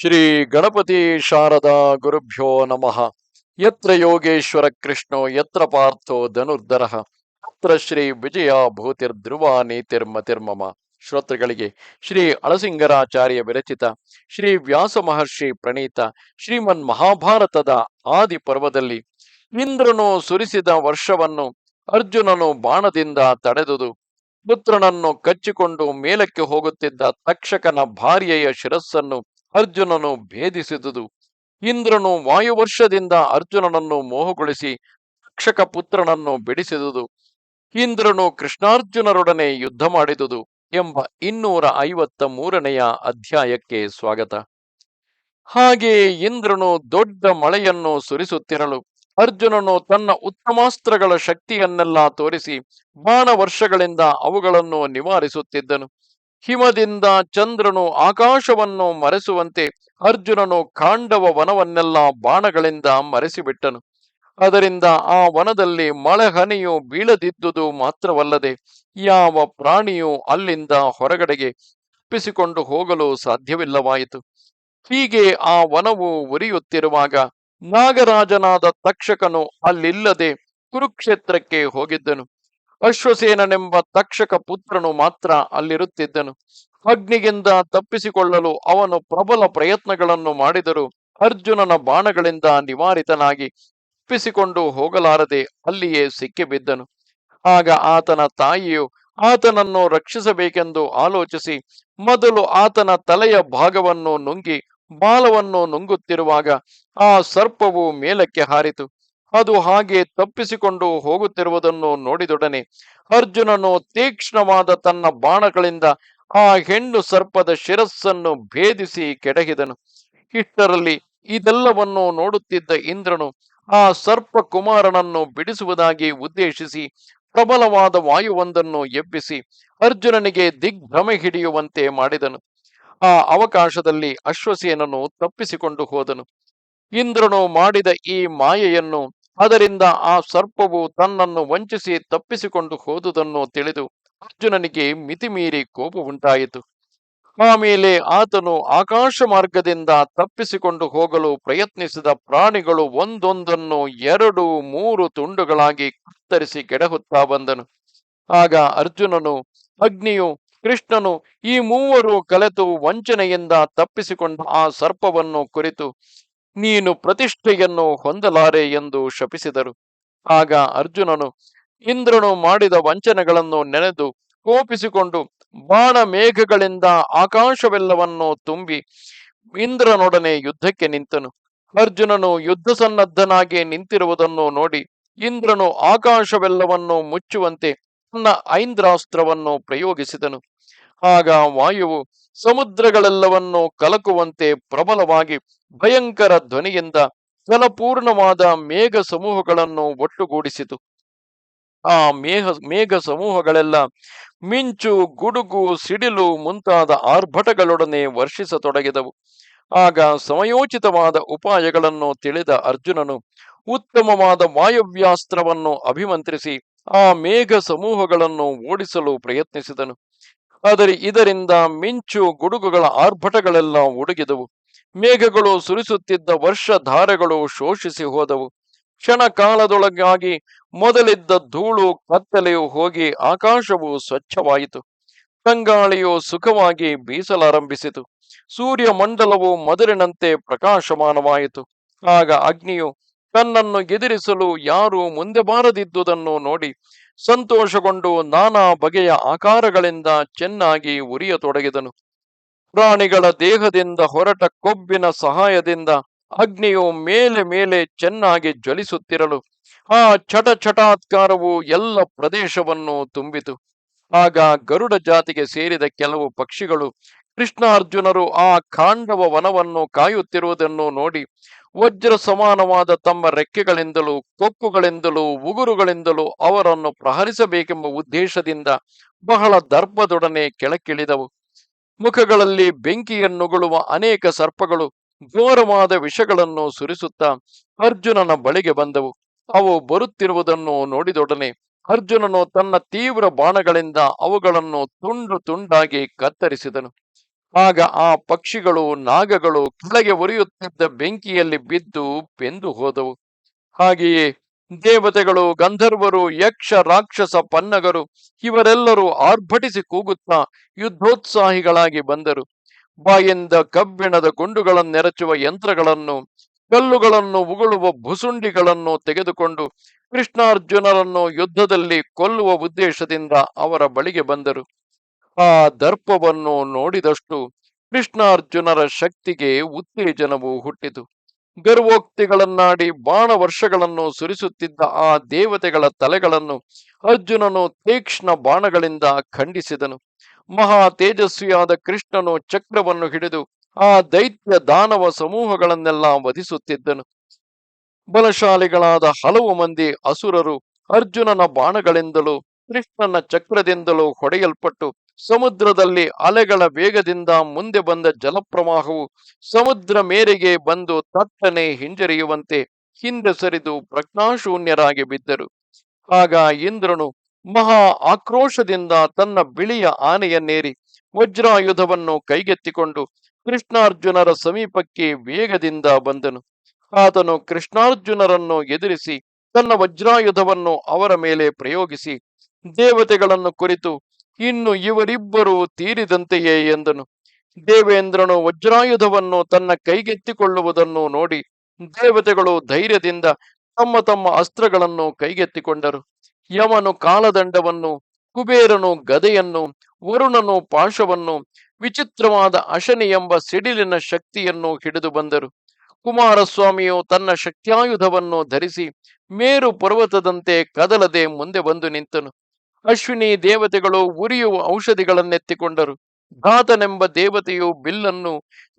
ಶ್ರೀ ಗಣಪತಿ ಶಾರದಾ ಗುರುಭ್ಯೋ ನಮಃ. ಯತ್ರ ಯೋಗೇಶ್ವರ ಕೃಷ್ಣೋ, ಯತ್ರ ಪಾರ್ಥೋ ಧನುರ್ಧರ. ಅತ್ರ ಶ್ರೀ ವಿಜಯ ತಿರ್ಮ ತಿರ್ಮಮ ಶ್ರೋತೃಗಳಿಗೆ ಶ್ರೀ ಅಳಸಿಂಗರಾಚಾರ್ಯ ವಿರಚಿತ, ಶ್ರೀ ವ್ಯಾಸ ಮಹರ್ಷಿ ಪ್ರಣೀತ, ಶ್ರೀಮನ್ ಮಹಾಭಾರತದ ಆದಿ ಪರ್ವದಲ್ಲಿ ಇಂದ್ರನು ಸುರಿಸಿದ ವರ್ಷವನ್ನು ಅರ್ಜುನನು ಬಾಣದಿಂದ ತಡೆದುದು, ಪುತ್ರನನ್ನು ಕಚ್ಚಿಕೊಂಡು ಮೇಲಕ್ಕೆ ಹೋಗುತ್ತಿದ್ದ ತಕ್ಷಕನ ಭಾರ್ಯೆಯ ಶಿರಸ್ಸನ್ನು ಅರ್ಜುನನು ಭೇದಿಸಿದುದು. ಇಂದ್ರನು ವಾಯುವರ್ಷದಿಂದ ಅರ್ಜುನನನ್ನು ಮೋಹಗೊಳಿಸಿ ರಕ್ಷಕ ಪುತ್ರನನ್ನು ಬಿಡಿಸಿದುದು. ಇಂದ್ರನು ಕೃಷ್ಣಾರ್ಜುನರೊಡನೆ ಯುದ್ಧ ಮಾಡಿದುದು ಎಂಬ ಇನ್ನೂರ ಐವತ್ತ ಮೂರನೆಯ ಅಧ್ಯಾಯಕ್ಕೆ ಸ್ವಾಗತ. ಹಾಗೆ ಇಂದ್ರನು ದೊಡ್ಡ ಮಳೆಯನ್ನು ಸುರಿಸುತ್ತಿರಲು ಅರ್ಜುನನು ತನ್ನ ಉತ್ತಮಾಸ್ತ್ರಗಳ ಶಕ್ತಿಯನ್ನೆಲ್ಲ ತೋರಿಸಿ ಬಾಣ ವರ್ಷಗಳಿಂದ ಅವುಗಳನ್ನು ನಿವಾರಿಸುತ್ತಿದ್ದನು. ಹಿಮದಿಂದ ಚಂದ್ರನು ಆಕಾಶವನ್ನು ಮರೆಸುವಂತೆ ಅರ್ಜುನನು ಕಾಂಡವ ವನವನ್ನೆಲ್ಲ ಬಾಣಗಳಿಂದ ಮರೆಸಿಬಿಟ್ಟನು. ಅದರಿಂದ ಆ ವನದಲ್ಲಿ ಮಳೆ ಹನಿಯು ಬೀಳದಿದ್ದುದು ಮಾತ್ರವಲ್ಲದೆ ಯಾವ ಪ್ರಾಣಿಯೂ ಅಲ್ಲಿಂದ ಹೊರಗಡೆಗೆ ತಪ್ಪಿಸಿಕೊಂಡು ಹೋಗಲು ಸಾಧ್ಯವಿಲ್ಲವಾಯಿತು. ಹೀಗೆ ಆ ವನವು ಉರಿಯುತ್ತಿರುವಾಗ ನಾಗರಾಜನಾದ ತಕ್ಷಕನು ಅಲ್ಲಿಲ್ಲದೆ ಕುರುಕ್ಷೇತ್ರಕ್ಕೆ ಹೋಗಿದ್ದನು. ಅಶ್ವಸೇನನೆಂಬ ತಕ್ಷಕ ಪುತ್ರನು ಮಾತ್ರ ಅಲ್ಲಿರುತ್ತಿದ್ದನು. ಅಗ್ನಿಗಿಂದ ತಪ್ಪಿಸಿಕೊಳ್ಳಲು ಅವನು ಪ್ರಬಲ ಪ್ರಯತ್ನಗಳನ್ನು ಮಾಡಿದರೂ ಅರ್ಜುನನ ಬಾಣಗಳಿಂದ ನಿವಾರಿತನಾಗಿ ತಪ್ಪಿಸಿಕೊಂಡು ಹೋಗಲಾರದೆ ಅಲ್ಲಿಯೇ ಸಿಕ್ಕಿಬಿದ್ದನು. ಆಗ ಆತನ ತಾಯಿಯು ಆತನನ್ನು ರಕ್ಷಿಸಬೇಕೆಂದು ಆಲೋಚಿಸಿ ಮೊದಲು ಆತನ ತಲೆಯ ಭಾಗವನ್ನು ನುಂಗಿ ಬಾಲವನ್ನು ನುಂಗುತ್ತಿರುವಾಗ ಆ ಸರ್ಪವು ಮೇಲಕ್ಕೆ ಹಾರಿತು. ಅದು ಹಾಗೆ ತಪ್ಪಿಸಿಕೊಂಡು ಹೋಗುತ್ತಿರುವುದನ್ನು ನೋಡಿದೊಡನೆ ಅರ್ಜುನನು ತೀಕ್ಷ್ಣವಾದ ತನ್ನ ಬಾಣಗಳಿಂದ ಆ ಹೆಣ್ಣು ಸರ್ಪದ ಶಿರಸ್ಸನ್ನು ಭೇದಿಸಿ ಕೆಡಹಿದನು. ಇಷ್ಟರಲ್ಲಿ ಇದೆಲ್ಲವನ್ನು ನೋಡುತ್ತಿದ್ದ ಇಂದ್ರನು ಆ ಸರ್ಪ ಕುಮಾರನನ್ನು ಬಿಡಿಸುವುದಾಗಿ ಉದ್ದೇಶಿಸಿ ಪ್ರಬಲವಾದ ವಾಯುವೊಂದನ್ನು ಎಬ್ಬಿಸಿ ಅರ್ಜುನನಿಗೆ ದಿಗ್ಭ್ರಮೆ ಹಿಡಿಯುವಂತೆ ಮಾಡಿದನು. ಆ ಅವಕಾಶದಲ್ಲಿ ಅಶ್ವಸೇನನು ತಪ್ಪಿಸಿಕೊಂಡು ಹೋದನು. ಇಂದ್ರನು ಮಾಡಿದ ಈ ಮಾಯೆಯನ್ನು ಅದರಿಂದ ಆ ಸರ್ಪವು ತನ್ನನ್ನು ವಂಚಿಸಿ ತಪ್ಪಿಸಿಕೊಂಡು ಹೋದುದನ್ನು ತಿಳಿದು ಅರ್ಜುನನಿಗೆ ಮಿತಿಮೀರಿ ಕೋಪ ಉಂಟಾಯಿತು. ಆಮೇಲೆ ಆತನು ಆಕಾಶ ಮಾರ್ಗದಿಂದ ತಪ್ಪಿಸಿಕೊಂಡು ಹೋಗಲು ಪ್ರಯತ್ನಿಸಿದ ಪ್ರಾಣಿಗಳು ಒಂದೊಂದನ್ನು ಎರಡು ಮೂರು ತುಂಡುಗಳಾಗಿ ಕತ್ತರಿಸಿ ಕೆಡಹುತ್ತಾ ಬಂದನು. ಆಗ ಅರ್ಜುನನು, ಅಗ್ನಿಯು, ಕೃಷ್ಣನು ಈ ಮೂವರು ಕಲೆತು ವಂಚನೆಯಿಂದ ತಪ್ಪಿಸಿಕೊಂಡ ಆ ಸರ್ಪವನ್ನು ಕುರಿತು ನೀನು ಪ್ರತಿಷ್ಠೆಯನ್ನು ಹೊಂದಲಾರೆ ಎಂದು ಶಪಿಸಿದರು. ಆಗ ಅರ್ಜುನನು ಇಂದ್ರನು ಮಾಡಿದ ವಂಚನೆಗಳನ್ನು ನೆನೆದು ಕೋಪಿಸಿಕೊಂಡು ಬಾಣ ಮೇಘಗಳಿಂದ ಆಕಾಶವೆಲ್ಲವನ್ನು ತುಂಬಿ ಇಂದ್ರನೊಡನೆ ಯುದ್ಧಕ್ಕೆ ನಿಂತನು. ಅರ್ಜುನನು ಯುದ್ಧ ಸನ್ನದ್ಧನಾಗಿ ನಿಂತಿರುವುದನ್ನು ನೋಡಿ ಇಂದ್ರನು ಆಕಾಶವೆಲ್ಲವನ್ನು ಮುಚ್ಚುವಂತೆ ತನ್ನ ಐಂದ್ರಾಸ್ತ್ರವನ್ನು ಪ್ರಯೋಗಿಸಿದನು. ಆಗ ವಾಯುವು ಸಮುದ್ರಗಳೆಲ್ಲವನ್ನು ಕಲಕುವಂತೆ ಪ್ರಬಲವಾಗಿ ಭಯಂಕರ ಧ್ವನಿಯಿಂದ ಫಲಪೂರ್ಣವಾದ ಮೇಘ ಸಮೂಹಗಳನ್ನು ಒಟ್ಟುಗೂಡಿಸಿತು. ಆ ಮೇಘ ಮೇಘ ಸಮೂಹಗಳೆಲ್ಲ ಮಿಂಚು, ಗುಡುಗು, ಸಿಡಿಲು ಮುಂತಾದ ಆರ್ಭಟಗಳೊಡನೆ ವರ್ಷಿಸತೊಡಗಿದವು. ಆಗ ಸಮಯೋಚಿತವಾದ ಉಪಾಯಗಳನ್ನು ತಿಳಿದ ಅರ್ಜುನನು ಉತ್ತಮವಾದ ವಾಯವ್ಯಾಸ್ತ್ರವನ್ನು ಅಭಿಮಂತ್ರಿಸಿ ಆ ಮೇಘ ಸಮೂಹಗಳನ್ನು ಓಡಿಸಲು ಪ್ರಯತ್ನಿಸಿದನು. ಆದರೆ ಇದರಿಂದ ಮಿಂಚು ಗುಡುಗುಗಳ ಆರ್ಭಟಗಳೆಲ್ಲ ಉಡುಗಿದವು ಮೇಘಗಳು ಸುರಿಸುತ್ತಿದ್ದ ವರ್ಷಧಾರೆಗಳು ಶೋಷಿಸಿ ಹೋದವು. ಕ್ಷಣ ಕಾಲದೊಳಗಾಗಿ ಮೊದಲಿದ್ದ ಧೂಳು ಕತ್ತಲೆಯು ಹೋಗಿ ಆಕಾಶವು ಸ್ವಚ್ಛವಾಯಿತು. ಕಂಗಾಳಿಯು ಸುಖವಾಗಿ ಬೀಸಲಾರಂಭಿಸಿತು. ಸೂರ್ಯ ಮಂಡಲವು ಮೊದಲಿನಂತೆ ಪ್ರಕಾಶಮಾನವಾಯಿತು. ಆಗ ಅಗ್ನಿಯು ತನ್ನನ್ನು ಎದುರಿಸಲು ಯಾರು ಮುಂದೆ ಬಾರದಿದ್ದುದನ್ನು ನೋಡಿ ಸಂತೋಷಗೊಂಡು ನಾನಾ ಬಗೆಯ ಆಕಾರಗಳಿಂದ ಚೆನ್ನಾಗಿ ಉರಿಯತೊಡಗಿದನು. ಪ್ರಾಣಿಗಳ ದೇಹದಿಂದ ಹೊರಟ ಕೊಬ್ಬಿನ ಸಹಾಯದಿಂದ ಅಗ್ನಿಯು ಮೇಲೆ ಮೇಲೆ ಚೆನ್ನಾಗಿ ಜ್ವಲಿಸುತ್ತಿರಲು ಆ ಚಟ ಚಟಾತ್ಕಾರವು ಎಲ್ಲ ಪ್ರದೇಶವನ್ನು ತುಂಬಿತು. ಆಗ ಗರುಡ ಜಾತಿಗೆ ಸೇರಿದ ಕೆಲವು ಪಕ್ಷಿಗಳು ಕೃಷ್ಣಾರ್ಜುನರು ಆ ಕಾಂಡವ ವನವನ್ನು ಕಾಯುತ್ತಿರುವುದನ್ನು ನೋಡಿ ವಜ್ರ ಸಮಾನವಾದ ತಮ್ಮ ರೆಕ್ಕೆಗಳಿಂದಲೂ, ಕೊಕ್ಕುಗಳಿಂದಲೂ, ಉಗುರುಗಳಿಂದಲೂ ಅವರನ್ನು ಪ್ರಹರಿಸಬೇಕೆಂಬ ಉದ್ದೇಶದಿಂದ ಬಹಳ ದರ್ಪದೊಡನೆ ಕೆಳಕ್ಕಿಳಿದವು. ಮುಖಗಳಲ್ಲಿ ಬೆಂಕಿಯನ್ನುಗುಳುವ ಅನೇಕ ಸರ್ಪಗಳು ಘೋರವಾದ ವಿಷಗಳನ್ನು ಸುರಿಸುತ್ತಾ ಅರ್ಜುನನ ಬಳಿಗೆ ಬಂದವು. ಅವು ಬರುತ್ತಿರುವುದನ್ನು ನೋಡಿದೊಡನೆ ಅರ್ಜುನನು ತನ್ನ ತೀವ್ರ ಬಾಣಗಳಿಂದ ಅವುಗಳನ್ನು ತುಂಡು ತುಂಡಾಗಿ ಕತ್ತರಿಸಿದನು. ಆಗ ಆ ಪಕ್ಷಿಗಳು, ನಾಗಗಳು ಕೆಳಗೆ ಉರಿಯುತ್ತಿದ್ದ ಬೆಂಕಿಯಲ್ಲಿ ಬಿದ್ದು ಬೆಂದು ಹೋದವು. ಹಾಗೆಯೇ ದೇವತೆಗಳು, ಗಂಧರ್ವರು, ಯಕ್ಷ, ರಾಕ್ಷಸ, ಪನ್ನಗರು ಇವರೆಲ್ಲರೂ ಆರ್ಭಟಿಸಿ ಕೂಗುತ್ತಾ ಯುದ್ಧೋತ್ಸಾಹಿಗಳಾಗಿ ಬಂದರು. ಬಾಯಿಂದ ಕಬ್ಬಿಣದ ಗುಂಡುಗಳನ್ನೆರಚುವ ಯಂತ್ರಗಳನ್ನು, ಕಲ್ಲುಗಳನ್ನು ಉಗುಳುವ ಭುಸುಂಡಿಗಳನ್ನು ತೆಗೆದುಕೊಂಡು ಕೃಷ್ಣಾರ್ಜುನರನ್ನು ಯುದ್ಧದಲ್ಲಿ ಕೊಲ್ಲುವ ಉದ್ದೇಶದಿಂದ ಅವರ ಬಳಿಗೆ ಬಂದರು. ಆ ದರ್ಪವನ್ನು ನೋಡಿದಷ್ಟು ಕೃಷ್ಣಾರ್ಜುನರ ಶಕ್ತಿಗೆ ಉತ್ತೇಜನವು ಹುಟ್ಟಿತು. ಗರ್ವೋಕ್ತಿಗಳನ್ನಾಡಿ ಬಾಣ ವರ್ಷಗಳನ್ನು ಸುರಿಸುತ್ತಿದ್ದ ಆ ದೇವತೆಗಳ ತಲೆಗಳನ್ನು ಅರ್ಜುನನು ತೀಕ್ಷ್ಣ ಬಾಣಗಳಿಂದ ಖಂಡಿಸಿದನು. ಮಹಾ ತೇಜಸ್ವಿಯಾದ ಕೃಷ್ಣನು ಚಕ್ರವನ್ನು ಹಿಡಿದು ಆ ದೈತ್ಯ ದಾನವ ಸಮೂಹಗಳನ್ನೆಲ್ಲ ವಧಿಸುತ್ತಿದ್ದನು. ಬಲಶಾಲಿಗಳಾದ ಹಲವು ಮಂದಿ ಅಸುರರು ಅರ್ಜುನನ ಬಾಣಗಳಿಂದಲೂ ಕೃಷ್ಣನ ಚಕ್ರದಿಂದಲೂ ಹೊಡೆಯಲ್ಪಟ್ಟು ಸಮುದ್ರದಲ್ಲಿ ಅಲೆಗಳ ವೇಗದಿಂದ ಮುಂದೆ ಬಂದ ಜಲಪ್ರವಾಹವು ಸಮುದ್ರ ಮೇರೆಗೆ ಬಂದು ತಟ್ಟನೆ ಹಿಂಜರಿಯುವಂತೆ ಹಿಂದೆ ಸರಿದು ಪ್ರಜ್ಞಾಶೂನ್ಯರಾಗಿ ಬಿದ್ದರು. ಆಗ ಇಂದ್ರನು ಮಹಾ ಆಕ್ರೋಶದಿಂದ ತನ್ನ ಬಿಳಿಯ ಆನೆಯನ್ನೇರಿ ವಜ್ರಾಯುಧವನ್ನು ಕೈಗೆತ್ತಿಕೊಂಡು ಕೃಷ್ಣಾರ್ಜುನರ ಸಮೀಪಕ್ಕೆ ವೇಗದಿಂದ ಬಂದನು. ಆತನು ಕೃಷ್ಣಾರ್ಜುನರನ್ನು ಎದುರಿಸಿ ತನ್ನ ವಜ್ರಾಯುಧವನ್ನು ಅವರ ಮೇಲೆ ಪ್ರಯೋಗಿಸಿ ದೇವತೆಗಳನ್ನು ಕುರಿತು ಇನ್ನು ಇವರಿಬ್ಬರು ತೀರಿದಂತೆಯೇ ಎಂದನು. ದೇವೇಂದ್ರನು ವಜ್ರಾಯುಧವನ್ನು ತನ್ನ ಕೈಗೆತ್ತಿಕೊಳ್ಳುವುದನ್ನು ನೋಡಿ ದೇವತೆಗಳು ಧೈರ್ಯದಿಂದ ತಮ್ಮ ತಮ್ಮ ಅಸ್ತ್ರಗಳನ್ನು ಕೈಗೆತ್ತಿಕೊಂಡರು. ಯಮನು ಕಾಲದಂಡವನ್ನು, ಕುಬೇರನು ಗದೆಯನ್ನು, ವರುಣನು ಪಾಶವನ್ನು ವಿಚಿತ್ರವಾದ ಅಶನಿ ಎಂಬ ಸಿಡಿಲಿನ ಶಕ್ತಿಯನ್ನು ಹಿಡಿದು ಬಂದರು. ಕುಮಾರಸ್ವಾಮಿಯು ತನ್ನ ಶಕ್ತ್ಯಾಯುಧವನ್ನು ಧರಿಸಿ ಮೇರು ಪರ್ವತದಂತೆ ಕದಲದೆ ಮುಂದೆ ಬಂದು ನಿಂತನು. ಅಶ್ವಿನಿ ದೇವತೆಗಳು ಉರಿಯುವ ಔಷಧಿಗಳನ್ನೆತ್ತಿಕೊಂಡರು. ಘಾತನೆಂಬ ದೇವತೆಯು ಬಿಲ್ಲನ್ನು,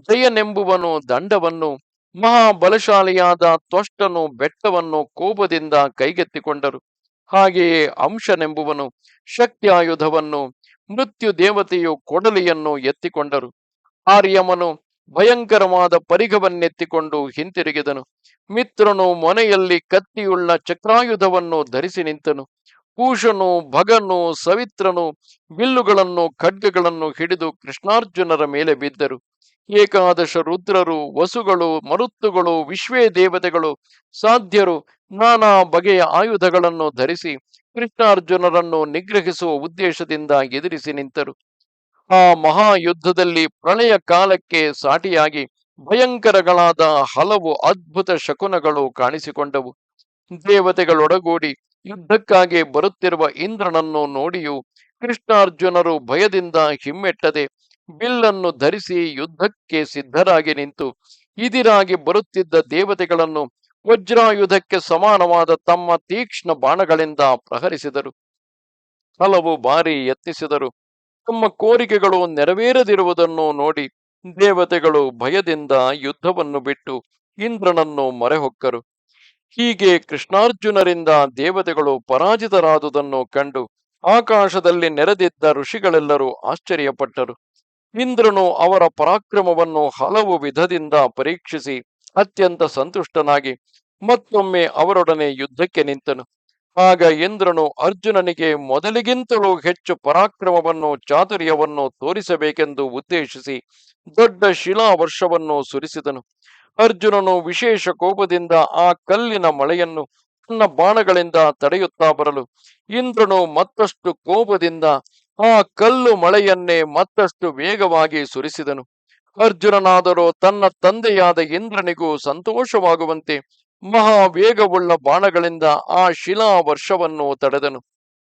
ಜಯನೆಂಬುವನು ದಂಡವನ್ನು, ಮಹಾಬಲಶಾಲಿಯಾದ ತ್ವಷ್ಟನು ಬೆಟ್ಟವನ್ನು ಕೋಪದಿಂದ ಕೈಗೆತ್ತಿಕೊಂಡರು. ಹಾಗೆಯೇ ಅಂಶನೆಂಬುವನು ಶಕ್ತಿಯಾಯುಧವನ್ನು, ಮೃತ್ಯು ದೇವತೆಯು ಕೊಡಲಿಯನ್ನು ಎತ್ತಿಕೊಂಡರು. ಆರ್ಯಮನು ಭಯಂಕರವಾದ ಪರಿಘವನ್ನೆತ್ತಿಕೊಂಡು ಹಿಂತಿರುಗಿದನು. ಮಿತ್ರನು ಮೊನೆಯಲ್ಲಿ ಕತ್ತಿಯುಳ್ಳ ಚಕ್ರಾಯುಧವನ್ನು ಧರಿಸಿ ನಿಂತನು. ಕೂಶನು ಭಗನು, ಸವಿತ್ರನು ಬಿಲ್ಲುಗಳನ್ನು ಖಡ್ಗಗಳನ್ನು ಹಿಡಿದು ಕೃಷ್ಣಾರ್ಜುನರ ಮೇಲೆ ಬಿದ್ದರು. ಏಕಾದಶ ರುದ್ರರು, ವಸುಗಳು, ಮರುತ್ತುಗಳು, ವಿಶ್ವೇ ದೇವತೆಗಳು, ಸಾಧ್ಯರು ನಾನಾ ಬಗೆಯ ಆಯುಧಗಳನ್ನು ಧರಿಸಿ ಕೃಷ್ಣಾರ್ಜುನರನ್ನು ನಿಗ್ರಹಿಸುವ ಉದ್ದೇಶದಿಂದ ಎದುರಿಸಿ ನಿಂತರು. ಆ ಮಹಾಯುದ್ಧದಲ್ಲಿ ಪ್ರಳಯ ಕಾಲಕ್ಕೆ ಸಾಟಿಯಾಗಿ ಭಯಂಕರಗಳಾದ ಹಲವು ಅದ್ಭುತ ಶಕುನಗಳು ಕಾಣಿಸಿಕೊಂಡವು. ದೇವತೆಗಳೊಡಗೂಡಿ ಯುದ್ಧಕ್ಕಾಗಿ ಬರುತ್ತಿರುವ ಇಂದ್ರನನ್ನು ನೋಡಿಯೂ ಕೃಷ್ಣಾರ್ಜುನರು ಭಯದಿಂದ ಹಿಮ್ಮೆಟ್ಟದೆ ಬಿಲ್ಲನ್ನು ಧರಿಸಿ ಯುದ್ಧಕ್ಕೆ ಸಿದ್ಧರಾಗಿ ನಿಂತು ಇದಿರಾಗಿ ಬರುತ್ತಿದ್ದ ದೇವತೆಗಳನ್ನು ವಜ್ರಾಯುಧಕ್ಕೆ ಸಮಾನವಾದ ತಮ್ಮ ತೀಕ್ಷ್ಣ ಬಾಣಗಳಿಂದ ಪ್ರಹರಿಸಿದರು. ಹಲವು ಬಾರಿ ಯತ್ನಿಸಿದರು. ತಮ್ಮ ಕೋರಿಕೆಗಳು ನೆರವೇರದಿರುವುದನ್ನು ನೋಡಿ ದೇವತೆಗಳು ಭಯದಿಂದ ಯುದ್ಧವನ್ನು ಬಿಟ್ಟು ಇಂದ್ರನನ್ನು ಮೊರೆಹೊಕ್ಕರು. ಹೀಗೆ ಕೃಷ್ಣಾರ್ಜುನರಿಂದ ದೇವತೆಗಳು ಪರಾಜಿತರಾದುದನ್ನು ಕಂಡು ಆಕಾಶದಲ್ಲಿ ನೆರೆದಿದ್ದ ಋಷಿಗಳೆಲ್ಲರೂ ಆಶ್ಚರ್ಯಪಟ್ಟರು. ಇಂದ್ರನು ಅವರ ಪರಾಕ್ರಮವನ್ನು ಹಲವು ವಿಧದಿಂದ ಪರೀಕ್ಷಿಸಿ ಅತ್ಯಂತ ಸಂತುಷ್ಟನಾಗಿ ಮತ್ತೊಮ್ಮೆ ಅವರೊಡನೆ ಯುದ್ಧಕ್ಕೆ ನಿಂತನು. ಆಗ ಇಂದ್ರನು ಅರ್ಜುನನಿಗೆ ಮೊದಲಿಗಿಂತಲೂ ಹೆಚ್ಚು ಪರಾಕ್ರಮವನ್ನು, ಚಾತುರ್ಯವನ್ನು ತೋರಿಸಬೇಕೆಂದು ಉದ್ದೇಶಿಸಿ ದೊಡ್ಡ ಶಿಲಾ ವರ್ಷವನ್ನು ಸುರಿಸಿದನು. ಅರ್ಜುನನು ವಿಶೇಷ ಕೋಪದಿಂದ ಆ ಕಲ್ಲಿನ ಮಳೆಯನ್ನು ತನ್ನ ಬಾಣಗಳಿಂದ ತಡೆಯುತ್ತಾ ಬರಲು. ಇಂದ್ರನು ಮತ್ತಷ್ಟು ಕೋಪದಿಂದ ಆ ಕಲ್ಲು ಮಳೆಯನ್ನೇ ಮತ್ತಷ್ಟು ವೇಗವಾಗಿ ಸುರಿಸಿದನು. ಅರ್ಜುನನಾದರೂ ತನ್ನ ತಂದೆಯಾದ ಇಂದ್ರನಿಗೂ ಸಂತೋಷವಾಗುವಂತೆ ಮಹಾ ವೇಗವುಳ್ಳ ಬಾಣಗಳಿಂದ ಆ ಶಿಲಾ ವರ್ಷವನ್ನು ತಡೆದನು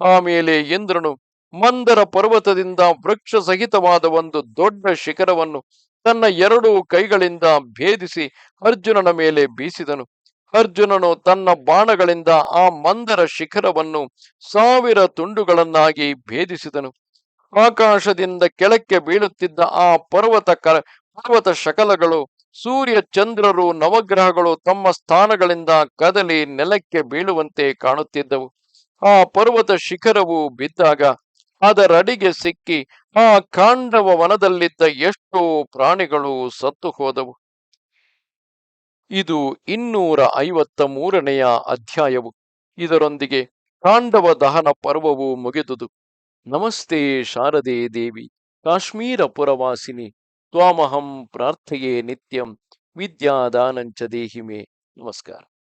ಆಮೇಲೆ ಇಂದ್ರನು ಮಂದರ ಪರ್ವತದಿಂದ ವೃಕ್ಷ ಸಹಿತವಾದ ಒಂದು ದೊಡ್ಡ ಶಿಖರವನ್ನು ತನ್ನ ಎರಡು ಕೈಗಳಿಂದ ಭೇದಿಸಿ ಅರ್ಜುನನ ಮೇಲೆ ಬೀಸಿದನು. ಅರ್ಜುನನು ತನ್ನ ಬಾಣಗಳಿಂದ ಆ ಮಂದರ ಶಿಖರವನ್ನು ಸಾವಿರ ತುಂಡುಗಳನ್ನಾಗಿ ಭೇದಿಸಿದನು. ಆಕಾಶದಿಂದ ಕೆಳಕ್ಕೆ ಬೀಳುತ್ತಿದ್ದ ಆ ಪರ್ವತ ಪರ್ವತ ಶಕಲಗಳು, ಸೂರ್ಯ ಚಂದ್ರರು, ನವಗ್ರಹಗಳು ತಮ್ಮ ಸ್ಥಾನಗಳಿಂದ ಕದಲಿ ನೆಲಕ್ಕೆ ಬೀಳುವಂತೆ ಕಾಣುತ್ತಿದ್ದವು. ಆ ಪರ್ವತ ಶಿಖರವು ಬಿದ್ದಾಗ ಅದರಡಿಗೆ ಸಿಕ್ಕಿ ಆ ಕಾಂಡವ ವನದಲ್ಲಿದ್ದ ಎಷ್ಟೋ ಪ್ರಾಣಿಗಳು ಸತ್ತು ಹೋದವು. ಇದು ಇನ್ನೂರ ಐವತ್ತ ಮೂರನೆಯ ಅಧ್ಯಾಯವು. ಇದರೊಂದಿಗೆ ಕಾಂಡವ ದಹನ ಪರ್ವವು ಮುಗಿದುದು. ನಮಸ್ತೆ ಶಾರದೆ ದೇವಿ, ಕಾಶ್ಮೀರ ಪುರವಾಸಿನಿ, ತ್ವಾಮಹಂ ಪ್ರಾರ್ಥೆಯೇ ನಿತ್ಯಂ, ವಿದ್ಯಾದಾನಂಚ ದೇಹಿಮೆ. ನಮಸ್ಕಾರ.